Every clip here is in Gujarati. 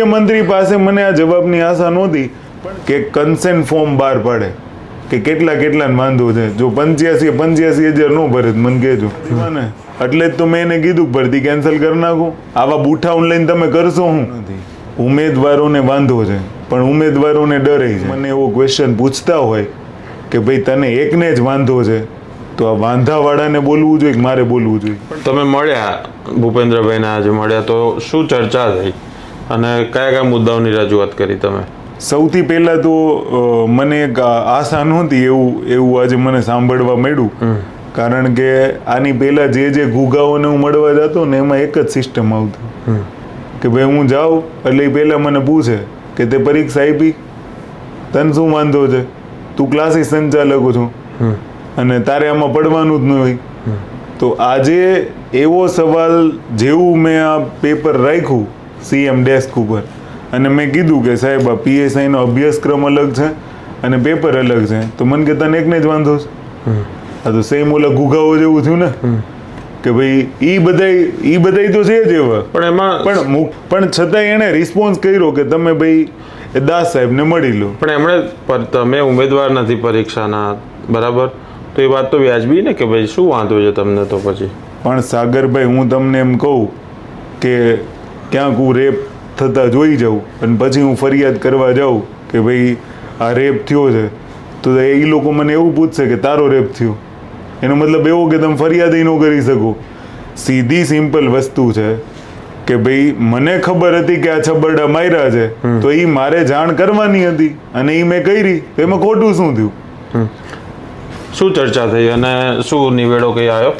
મુખ્યમંત્રી પાસે મને આ જવાબની આશા નહોતી કે કન્સેન્ટ ફોર્મ બહાર પાડે, કે કેટલા કેટલા વાંધો છે. જો પંચ્યાસી પંચ્યાસી હજાર નો ભરે મને કહેજો. ને એટલે જ તો મેં એને કીધું ભરતી કેન્સલ કરી નાખો. આવા બુઠા ઓનલાઈન તમે કરશો શું? ઉમેદવારોને વાંધો છે, પણ ઉમેદવારોને ડરે છે. મને એવો ક્વેશ્ચન પૂછતા હોય કે ભાઈ તને એકને જ વાંધો છે, તો આ વાંધાવાળાને બોલવું જોઈએ મારે બોલવું જોઈએ? તમે મળ્યા ભૂપેન્દ્રભાઈને આજે મળ્યા તો શું ચર્ચા થઈ? અને કયા કયા મુદ્દાઓની રજૂઆત કરી તમે? સૌથી પહેલાં તો મને એક આશા નહોતી એવું એવું આજે મને સાંભળવા મળ્યું. કારણ કે આની પહેલાં જે જે ગુગાઓને હું મળવા જતો ને એમાં એક જ સિસ્ટમ આવતી. કે ભાઈ હું જાઉં એટલે એ પહેલાં મને પૂછે કે તે પરીક્ષા આપી? તને શું વાંધો છે? તું ક્લાસીસ સંચાલક છું. અને તારે આમાં પડવાનું જ ન હોય. તો આજે એવો સવાલ જેવું મેં આ પેપર રાખ્યું સીએમ ડેસ્ક ઉપર. અને મેં કીધું કે સાહેબ આ પીએસઆઈનો અભ્યાસક્રમ અલગ છે અને પેપર અલગ છે. તો મને કે તને એકને જ વાંધો છે? આ તો સેમ ઓલા ગુગાઓ જેવું થયું ને? કે ભાઈ ઈ બધાય ઈ બધાય તો છે જ એવા. પણ એમાં પણ પણ છતાંય એણે રિસ્પોન્સ કર્યો કે તમે ભાઈ એ દાસ સાહેબને મળી લો. પણ એમણે પર- તમે ઉમેદવાર નથી પરીક્ષાના બરાબર? તો એ વાત તો વ્યાજબી ને કે ભાઈ શું વાંધો છે તમને તો પછી? પણ સાગરભાઈ હું તમને એમ કહું કે ક્યાંક હું રેપ થતાં જોઈ જાઉં. અને પછી હું ફરિયાદ કરવા જાઉં કે ભાઈ આ રેપ થયો છે. તો એ લોકો મને એવું પૂછશે કે તારો રેપ થયો. એનો મતલબ એવો કે તમે ફરિયાદ ન કરી શકો. સીધી સિમ્પલ વસ્તુ છે કે ભાઈ મને ખબર હતી કે આ છબરડા માર્યા છે. તો એ મારે જાણ કરવાની હતી અને એ મેં કરી. તો એમાં ખોટું શું થયું? શું ચર્ચા થઈ અને શું નિવેડો કઈ આવ્યો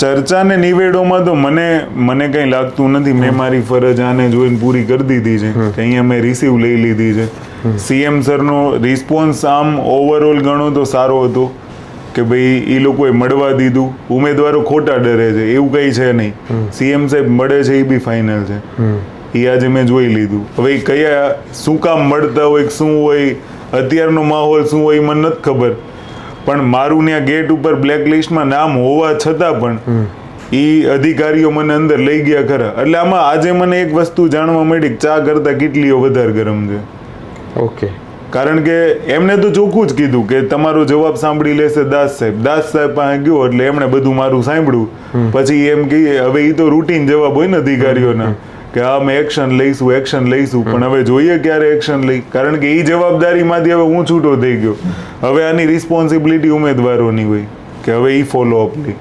ચર્ચા ને નિવેડોમાં તો મને મને કંઈ લાગતું નથી. મેં મારી ફરજ આને જોઈને પૂરી કરી દીધી છે કે અહીંયા મેં રિસીવ લઈ લીધી છે. સીએમ સરનો રિસ્પોન્સ આમ ઓવરઓલ ગણો તો સારો હતો કે ભાઈ એ લોકોએ મળવા દીધું. ઉમેદવારો ખોટા ડરે છે એવું કંઈ છે નહીં. સીએમ સાહેબ મળે છે એ બી ફાઇનલ છે. એ આજે મેં જોઈ લીધું. હવે કયા શું કામ મળતા હોય શું હોય અત્યારનો માહોલ શું હોય મને નથી ખબર. પણ મારું ત્યાં ગેટ ઉપર બ્લેકલિસ્ટમાં નામ હોવા છતાં પણ એ અધિકારીઓ મને અંદર લઈ ગયા ખરા. એટલે આમાં આજે મને એક વસ્તુ જાણવા મળી ચા કરતા કેટલીઓ વધારે ગરમ છે. ઓકે. કારણ કે એમને તો ચોખ્ખું જ કીધું કે તમારો જવાબ સાંભળી લેશે દાસ સાહેબ. દાસ સાહેબ પાસે ગયો એટલે એમણે બધું મારું સાંભળ્યું. પછી એમ કહીએ હવે એ તો રૂટીન જવાબ હોય ને અધિકારીઓના. કે હા મેં એક્શન લઈશું એક્શન લઈશું. પણ હવે જોઈએ ક્યારે એક્શન લઈ. કારણ કે એ જવાબદારીમાંથી હવે હું છૂટો થઈ ગયો. હવે આની રિસ્પોન્સિબિલિટી ઉમેદવારોની હોય કે હવે એ ફોલો અપ લે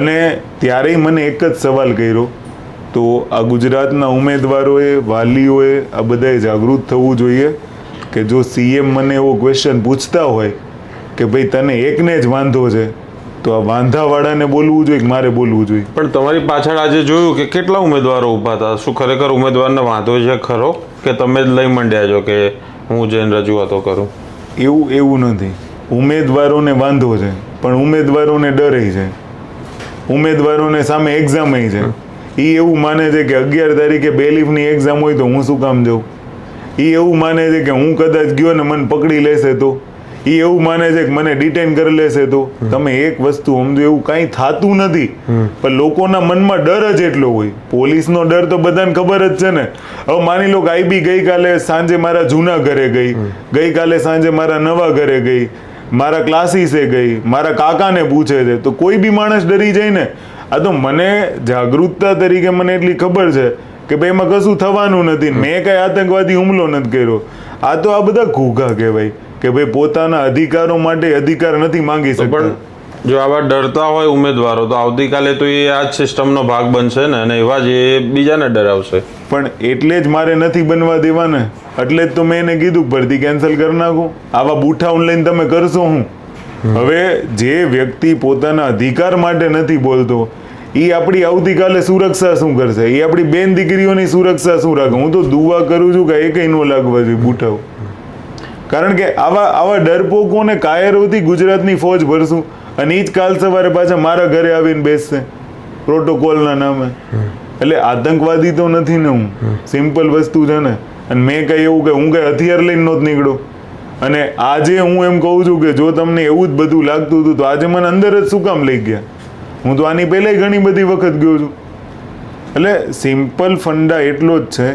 અને ત્યારે મને એક જ સવાલ કર્યો. તો આ ગુજરાતના ઉમેદવારોએ વાલીઓએ આ બધાએ જાગૃત થવું જોઈએ કે જો સીએમ મને એવો ક્વેશ્ચન પૂછતા હોય કે ભાઈ તને એકને જ વાંધો છે તો આ વાંધાવાળાને બોલવું જોઈએ કે મારે બોલવું જોઈએ? પણ તમારી પાછળ આજે જોયું કે કેટલા ઉમેદવારો ઊભા હતા શું ખરેખર ઉમેદવારને વાંધો છે ખરો? કે તમે જ લઈ મંડ્યા છો કે હું જઈને રજૂઆતો કરું? એવું એવું નથી. ઉમેદવારોને વાંધો છે પણ ઉમેદવારોને ડરે છે. ઉમેદવારોને સામે એક્ઝામ છે. એ એવું માને છે કે અગિયાર તારીખે બેલીફની એક્ઝામ હોય તો હું શું કામ જાઉં? એ એવું માને છે કે હું કદાચ ગયો ને મને પકડી લેશે તો? એ એવું માને છે કે મને ડિટેન કરી લેશે તો તમે એક વસ્તુ સમજો એવું કાંઈ થતું નથી. પણ લોકોના મનમાં ડર જ એટલો હોય. પોલીસનો ડર તો બધાને ખબર જ છે ને. હવે માની લો કે આઈબી ગઈકાલે સાંજે મારા જૂના ઘરે ગઈ. ગઈકાલે સાંજે મારા નવા ઘરે ગઈ. મારા ક્લાસીસે ગઈ. મારા કાકાને પૂછે છે. તો કોઈ બી માણસ ડરી જાય ને. આ તો મને જાગૃતતા તરીકે મને એટલી ખબર છે કે ભાઈ એમાં કશું થવાનું નથી. મેં કઈ આતંકવાદી હુમલો નથી કર્યો. આ તો આ બધા ઘૂઘા કહેવાય. કે ભાઈ પોતાના અધિકારો માટે અધિકાર નથી માંગી શકતા. પણ જો આવા ડરતા હોય ઉમેદવારો તો આવતીકાલે તો એ આ સિસ્ટમનો ભાગ બનશે ને અને એવા જ એ બીજાને ડરાવશે. પણ એટલે જ મારે નથી બનવા દેવાને. એટલે જ તો મેં એને કીધું ભરતી કેન્સલ કરી નાખો. આવા બૂઠા ઓનલાઈન તમે કરશો હું? હવે જે વ્યક્તિ પોતાના અધિકાર માટે નથી બોલતો એ આપણી આવતીકાલે સુરક્ષા શું કરશે? એ આપણી બેન દીકરીઓની સુરક્ષા શું રાખે? હું તો દુવા કરું છું કે એ કઈ ન લાગવા જોઈએ બૂઠાઓ. કારણ કે આવા આવા ડરપોકોને કાયરોથી ગુજરાતની ફોજ ભરશું અને એ જ કાલ સવારે પાછા મારા ઘરે આવીને બેસશે પ્રોટોકોલના નામે. એટલે આતંકવાદી તો નથી ને હું. સિમ્પલ વસ્તુ છે ને. અને મેં કંઈ એવું કે હું કંઈ હથિયાર લઈને નહોત નીકળ્યો. અને આજે હું એમ કહું છું કે જો તમને એવું જ બધું લાગતું હતું તો આજે મને અંદર જ શું કામ લઈ ગયા? હું તો આની પહેલાંય ઘણી બધી વખત ગયો છું. એટલે સિમ્પલ ફંડા એટલો જ છે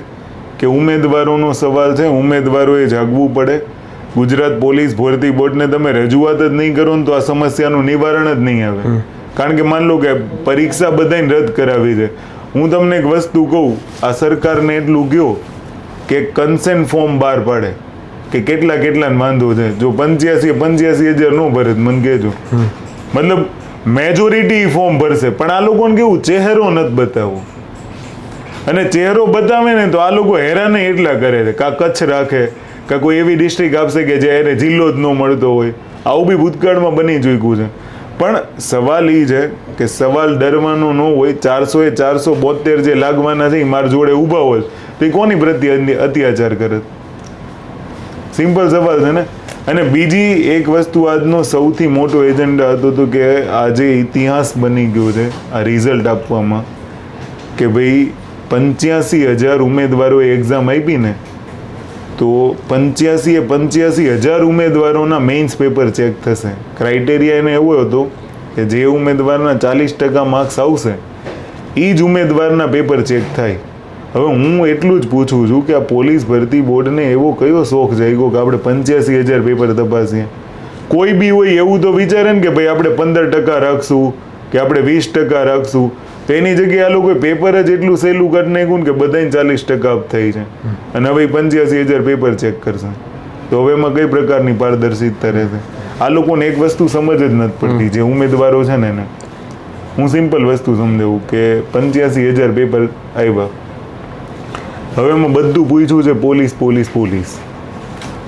કે ઉમેદવારોનો સવાલ છે ઉમેદવારોએ જાગવું પડે. ગુજરાત પોલીસ ભરતી બોર્ડને તમે રજૂઆત જ નહીં કરો ને તો આ સમસ્યાનું નિવારણ જ નહીં આવે. કારણ કે માન લો કે પરીક્ષા બધાને રદ કરાવી છે. હું તમને એક વસ્તુ કહું આ સરકારને એટલું કહો કે કન્સેન્ટ ફોર્મ બહાર પાડે. કે કેટલા કેટલાને વાંધો છે. જો પંચ્યાસી પંચ્યાસી હજાર નો ભરે મને કહેજો. મતલબ મેજોરિટી ફોર્મ ભરશે. પણ આ લોકોને કેવું ચહેરો નથી બતાવવો. અને ચહેરો બતાવે ને તો આ લોકો હેરાન એટલા કરે છે કા કચ્છ રાખે. કા કોઈ એવી ડિસ્ટ્રિક્ટ આપશે કે જે એને જિલ્લો જ ન મળતો હોય. આવું બી ભૂતકાળમાં બની ચૂક્યું છે. પણ સવાલ એ છે કે સવાલ ડરવાનો ન હોય, ચારસો એ ચારસો બોતેર જે લાગવાના છે એ મારા જોડે ઊભા હોય, તો એ કોની પ્રત્યે અત્યાચાર કરે? સિમ્પલ સવાલ છે ને? અને બીજી એક વસ્તુ આજનો સૌથી મોટો એજન્ડા હતો તો કે આજે ઇતિહાસ બની ગયો છે, આ રિઝલ્ટ આપવામાં, કે ભાઈ પંચ્યાસી હજાર ઉમેદવારોએ એક્ઝામ આપી ને તો પંચ્યાસી એ પંચ્યાસી હજાર ઉમેદવારોના મેઇન્સ પેપર ચેક થશે. ક્રાઇટેરિયા એને એવો હતો કે જે ઉમેદવારના ચાલીસ ટકા માર્ક્સ આવશે એ જ ઉમેદવારના પેપર ચેક થાય. હવે હું એટલું જ પૂછું છું કે આ પોલીસ ભરતી બોર્ડને એવો કયો શોખ જાગ્યો કે આપણે પંચ્યાસી હજાર પેપર તપાસીએ? કોઈ બી હોય એવું તો વિચારે ને કે ભાઈ આપણે પંદર ટકા રાખશું, કે આપણે વીસ ટકા રાખશું. તો એની જગ્યાએ આ લોકોએ પેપર જ એટલું સહેલું કરી નાખ્યું કે બધાને ચાલીસ ટકા અપ થઈ છે. અને હવે પંચ્યાસી હજાર પેપર ચેક કરશે. તો હવે એમાં કઈ પ્રકારની પારદર્શિતા રહેશે? આ લોકોને એક વસ્તુ સમજ જ નથી પડતી જે ઉમેદવારો છે ને એને. હું સિમ્પલ વસ્તુ સમજાવું કે પંચ્યાસી હજાર પેપર આવ્યા હવે એમાં બધું પૂછ્યું છે પોલીસ પોલીસ પોલીસ.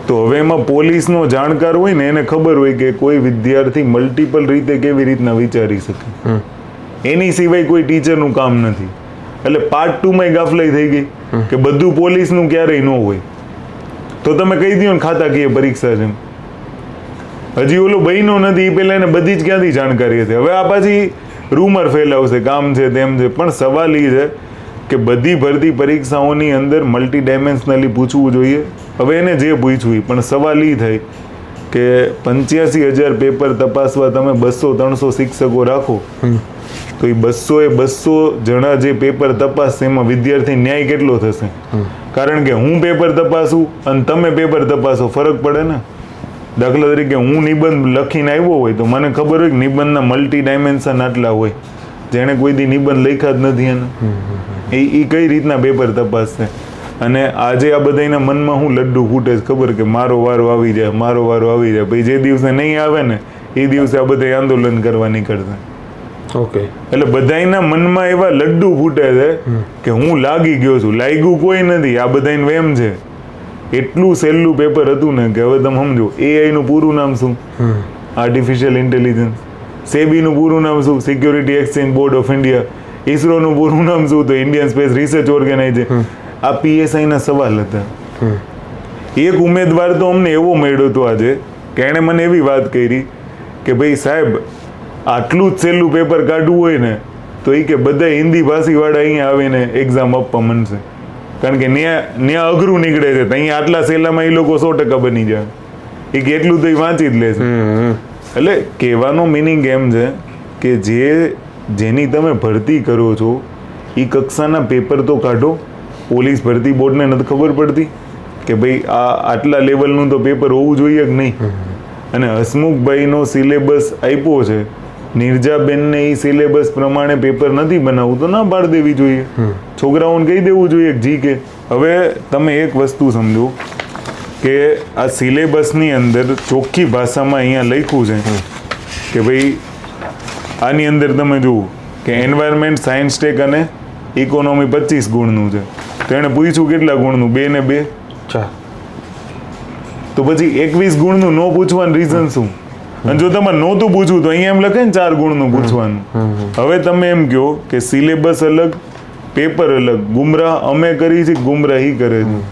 તો હવે એમાં પોલીસનો જાણકાર હોય ને એને ખબર હોય કે કોઈ વિદ્યાર્થી મલ્ટિપલ રીતે કેવી રીતના વિચારી શકે. એની સિવાય કોઈ ટીચરનું કામ નથી. એટલે પાર્ટ ટુમાં ગાફલાઈ થઈ ગઈ કે બધું પોલીસનું ક્યારેય ન હોય. તો તમે કહી દો ને ખાતાકીય પરીક્ષા છે હજી ઓલો બહેનો નથી એ પહેલાં એને બધી જ ક્યાંથી જાણકારી હતી? હવે આ પાછી રૂમર ફેલાવશે કામ છે તેમ છે. પણ સવાલ એ છે કે બધી ભરતી પરીક્ષાઓની અંદર મલ્ટી ડાયમેન્શનલી પૂછવું જોઈએ. હવે એને જે પૂછવું પણ સવાલ એ થાય કે પંચ્યાસી હજાર પેપર તપાસવા તમે બસો ત્રણસો શિક્ષકો રાખો. તો એ બસો એ બસો જણા જે પેપર તપાસશે એમાં વિદ્યાર્થી ન્યાય કેટલો થશે? કારણ કે હું પેપર તપાસું અને તમે પેપર તપાસો ફરક પડે ને? દાખલા તરીકે હું નિબંધ લખીને આવ્યો હોય તો મને ખબર હોય કે નિબંધના મલ્ટી ડાયમેન્શન આટલા હોય. જેણે કોઈ દી નિબંધ લખ્યા જ નથી એને. એ એ કઈ રીતના પેપર તપાસશે? અને આજે આ બધાના મનમાં હું લડ્ડુ ફૂટે છે. ખબર કે મારો વારો આવી જાય મારો વારો આવી જાય. પછી જે દિવસે નહીં આવે ને એ દિવસે આ બધા આંદોલન કરવા નીકળશે. ઓકે એટલે બધાયના મનમાં એવા લડ્ડુ ફૂટે છે કે હું લાગી ગયો છું. લાગ્યું કોઈ નથી. આ બધાને વેમ છે. એટલું સહેલું પેપર હતું ને કે હવે તમે સમજો એઆઈ નું પૂરું નામ શું? આર્ટિફિશિયલ ઇન્ટેલિજન્સ સેબીનું પૂરું નામ શું? Security exchange board of India ઇસરોનું પૂરું નામ શું? તો ઇન્ડિયન સ્પેસ રિસર્ચ ઓર્ગેનાઇઝેશન આ પીએસઆઈના સવાલ હતા. એક ઉમેદવાર તો અમને એવો મળ્યો હતો આજે કે એણે મને એવી વાત કરી કે ભાઈ સાહેબ આટલું જ સહેલું પેપર કાઢવું હોય ને તો એ કે બધા હિન્દી ભાષીવાળા અહીંયા આવીને એક્ઝામ આપવા માંડશે. કારણ કે ત્યાં ત્યાં અઘરું નીકળે છે. અહીંયા આટલા સહેલામાં એ લોકો સો ટકા બની જાય. એ કે એટલું તો એ વાંચી જ લે છે. એટલે કહેવાનો મિનિંગ એમ છે કે જે જેની તમે ભરતી કરો છો એ કક્ષાના પેપર તો કાઢો. પોલીસ ભરતી બોર્ડને નથી ખબર પડતી કે ભાઈ આ આટલા લેવલનું તો પેપર હોવું જોઈએ કે નહીં. અને હસમુખભાઈનો સિલેબસ આપ્યો છે નિર્જાબેનને એ સિલેબસ પ્રમાણે પેપર નથી બનાવવું તો ના પાડી દેવી જોઈએ. છોકરાઓને કહી દેવું જોઈએ જી કે. હવે તમે એક વસ્તુ સમજો કે આ સિલેબસની અંદર ચોખ્ખી ભાષામાં અહીંયા લખ્યું છે કે ભાઈ આની અંદર તમે જુઓ કે એન્વાયરમેન્ટ સાયન્સ ટેક અને ઇકોનોમી પચીસ ગુણનું છે. તો એણે પૂછ્યું કેટલા ગુણનું? બે ને બે. ચાર તો પછી એકવીસ ગુણનું ન પૂછવાનું રીઝન શું? અને જો તમારે નહોતું પૂછવું તો અહીંયા એમ લખે ને ચાર ગુણનું પૂછવાનું. હવે તમે એમ કહો કે સિલેબસ અલગ પેપર અલગ. ગુમરાહ અમે કરી છે ગુમરાહી કરે છે.